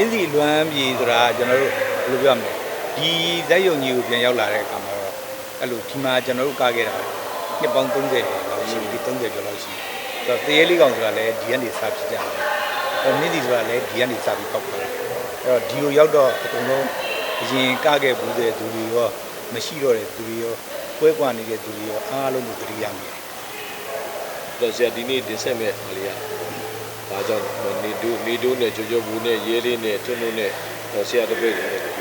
အဲနေ့စီလွမ်းပြေဆိုတာကျွန်တော်တို့ဘယ်လိုပြောမလဲဒီဇက်ယုံကြီးကိုပြန်ရောက်လာတဲ့အခါမှာတော့အဲ့လိုဒီမှာကျွန်တော်တို့ကားခဲ့တာနှစ်ပေါင်း30လောက်ရှိပြီ30ကျော်လောက်ရှိပြီဆိုတော့တရေလေးကောင်ဆိုတာလည်းဒီကနေစဖြစ်ကြတယ်အဲနေ့စီဆိုတာလည်းဒီကနေစပြီးပောက်သွားတယ်အဲ့တော့ဒီကိုရောက်တော့အကုန်လုံးအရင်ကားခဲ့ဘူးတဲ့သူတွေရောမရှိတော့တဲ့သူတွေရောပွဲကွာနေတဲ့သူတွေရောအားလုံးကိုတတိယမိတယ်တော့ဆရာဒီနေ့တင်ဆက်မဲ့ဟာလေးက ဒါကြောင့်နေဒိုနေဒိုနဲ့ကြိုကြိုဘူးနဲ့ရဲလေးနဲ့ထွန်းထွန်းနဲ့တော့ဆရာတပည့်တွေနဲ့ပြော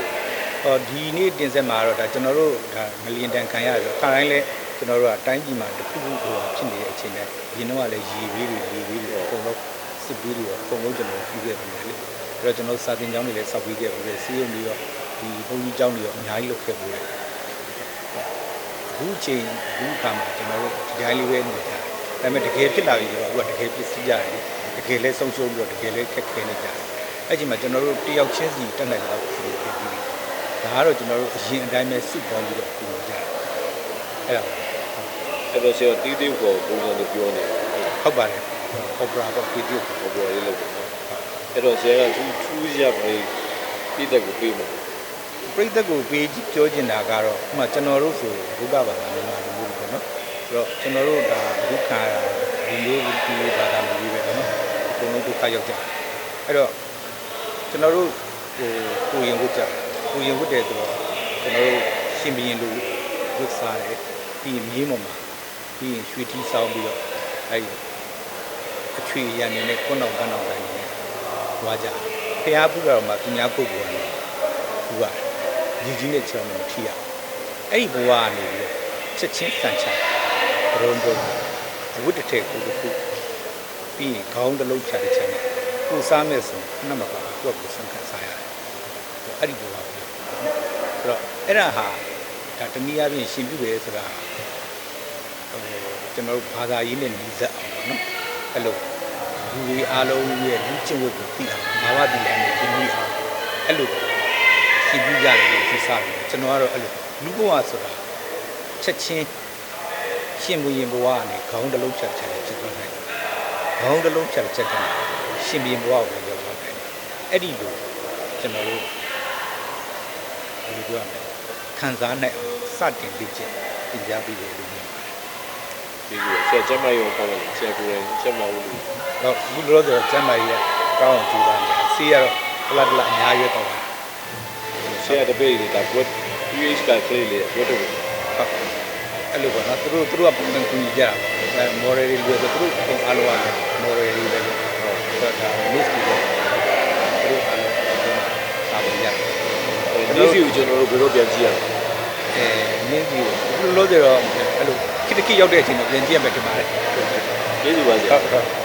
ဟောဒီနေ့တင်ဆက်မှာတော့ဒါကျွန်တော်တို့ဒါငလျင်တန်ခံရဆိုခါတိုင်းလဲကျွန်တော်တို့ကတိုင်းပြည်မှာတစ်ခုခုဟိုဖြစ်နေတဲ့အချိန်နဲ့ဒီတော့ကလည်းရေဘေးတွေရေဘေးတွေအကုန်လုံးစစ်ဘေးတွေအကုန်လုံးကျွန်တော်ပြီးခဲ့ပြီလေအဲ့တော့ကျွန်တော်စာသင်ကျောင်းတွေလည်းစောက်ပြီးခဲ့ပြီလေစီးရုံတွေရောဒီဘုန်းကြီးကျောင်းတွေရောအများကြီးလုပ်ခဲ့ပြီလေအခုချိန်အခုခါမှာကျွန်တော်တို့ဒီတိုင်းလေးပဲနေကြ ဒါပေမဲ့တကယ်ဖြစ်လာပြီဆိုတော့အခုကတကယ်ပြစ်စီကြတယ်တကယ်လဲဆုံးရှုံးပြီးတော့တကယ်လဲခက်ခဲနေကြတယ်အဲ့ဒီမှာကျွန်တော်တို့တယောက်ချင်းစီတက်နိုင်တော့ဖြစ်ပြီးပြီဒါကတော့ကျွန်တော်တို့အရင်အတိုင်းပဲစုပေါင်းပြီးတော့ပြင်ကြတယ်အဲ့ဒါအဲ့တော့ဆရာတီးတီးကိုပုံစံနဲ့ပြောနေဟုတ်ပါတယ်အော်ပရာပေါ့ဗီဒီယိုဟောပေါ်လေးလုပ်တယ်နော်အဲ့တော့ဆရာကသူထူးရပါလေတိတက်ကိုပြေးမှာပြိသက်ကိုပေးကြည့်ပြောချင်တာကတော့ဥပမာကျွန်တော်တို့ဆိုဘုရားဘာသာမြန်မာလူမျိုးပေါ့နော်ဆို တော့ကျွန်တော်တို့ဒါဒုက္ခရဒီလိုဒီလိုဘာသာမျိုးပဲပေါ့နော်အကုန်လုံးဒုက္ခရောက်ကြတယ်အဲ့တော့ကျွန်တော်တို့ဟိုကိုရင်ဝတ်ကြကိုရင်ဝတ်တယ်ဆိုတော့ကျွန်တော်တို့ရှင်ဘီရင်လူဝတ်စားတယ်ပြီးရင်မြေးပေါ်မှာပြီးရင်ရွှေထီးဆောင်းပြီးတော့အဲ့ဒီအချွေရံနေတဲ့ခွန်းအောင်ကန်းအောင်တိုင်းနေဝါကြဖះပုတော်မှာပညာပုဂ္ဂိုလ်ကနေသူကညီကြီးနဲ့ချောင်းနဲ့ထိရအဲ့ဒီဘဝကနေပြီးတော့ချက်ချင်းဆန်ချ ဘရုံဘုံဝိတ္တထေကိုတစ်ခုပြီးရင်ခေါင်းတစ်လုံးချတဲ့ချက်နဲ့ကိုစားမဲ့ဆိုနှမပါသူကကိုစံခံစားရတယ်အဲ့ဒီဘဝကိုအဲ့တော့အဲ့ဒါဟာဒါတနည်းအားဖြင့်ရှင်ပြုတယ်ဆိုတာဟိုကျွန်တော်တို့ဘာသာရေးနဲ့ညီစက်အောင်ပေါ့နော်အဲ့လိုလူတွေအားလုံးရဲ့လူချင်းဝတ်ကိုသိအောင်ဘာဝတိလမ်းနဲ့သိပြီးအောင်အဲ့လိုရှင်ပြုကြတယ်လို့သိစားတယ်ကျွန်တော်ကတော့အဲ့လိုလူဘဝဆိုတာချက်ချင်း ရှင်မူရင်ဘဝကနေခေါင်းတစ်လုံးချက်ချက်ဖြစ်သွားနိုင်တယ်ခေါင်းတစ်လုံးချက်ချက်ကနေရှင်ဘီရင်ဘဝကိုရောက်သွားတယ်အဲ့ဒီလိုကျွန်တော်တို့ဘယ်လိုပြောရမလဲခံစားနိုင်အောင်စတင်ပြီးချင်းသင်ကြားပြီးတယ်လို့မြင်ပါတယ်ဒီလိုဆရာကျမ်းမရောကောင်းတယ်ဆရာကိုယ်တိုင်ကျမ်းမလို့တော့အခုလောလောဆယ်ကျမ်းမာရေးကကောင်းအောင်ကြိုးစားနေတယ်စီးရတော့ပလတ်ပလတ်အများကြီးတော့ပါဆရာတပည့်တွေကဘတ် PH ကကလေးလေးဘတ်တော့ဟုတ် အဲ့လိုပေါ့နော်သူတို့သူတို့ကပုံစံကူညီကြတာပေါ့အဲ moral တွေလို့ဆိုသူတို့ပုံအားလုံးက moral တွေပဲဟုတ်တော့ဒါ miss တွေပေါ့သူတို့အားလုံးစာပုံရတယ်ဒီစီကိုကျွန်တော်တို့ဘယ်တော့ပြန်ကြည့်ရလဲအဲနင်းကြီးကိုအခုလောလောဆယ်တော့အဲ့လိုခိတခိရောက်တဲ့အချိန်တော့ပြန်ကြည့်ရမယ်ထင်ပါတယ်ဟုတ်ကျေးဇူးပါဆရာဟုတ်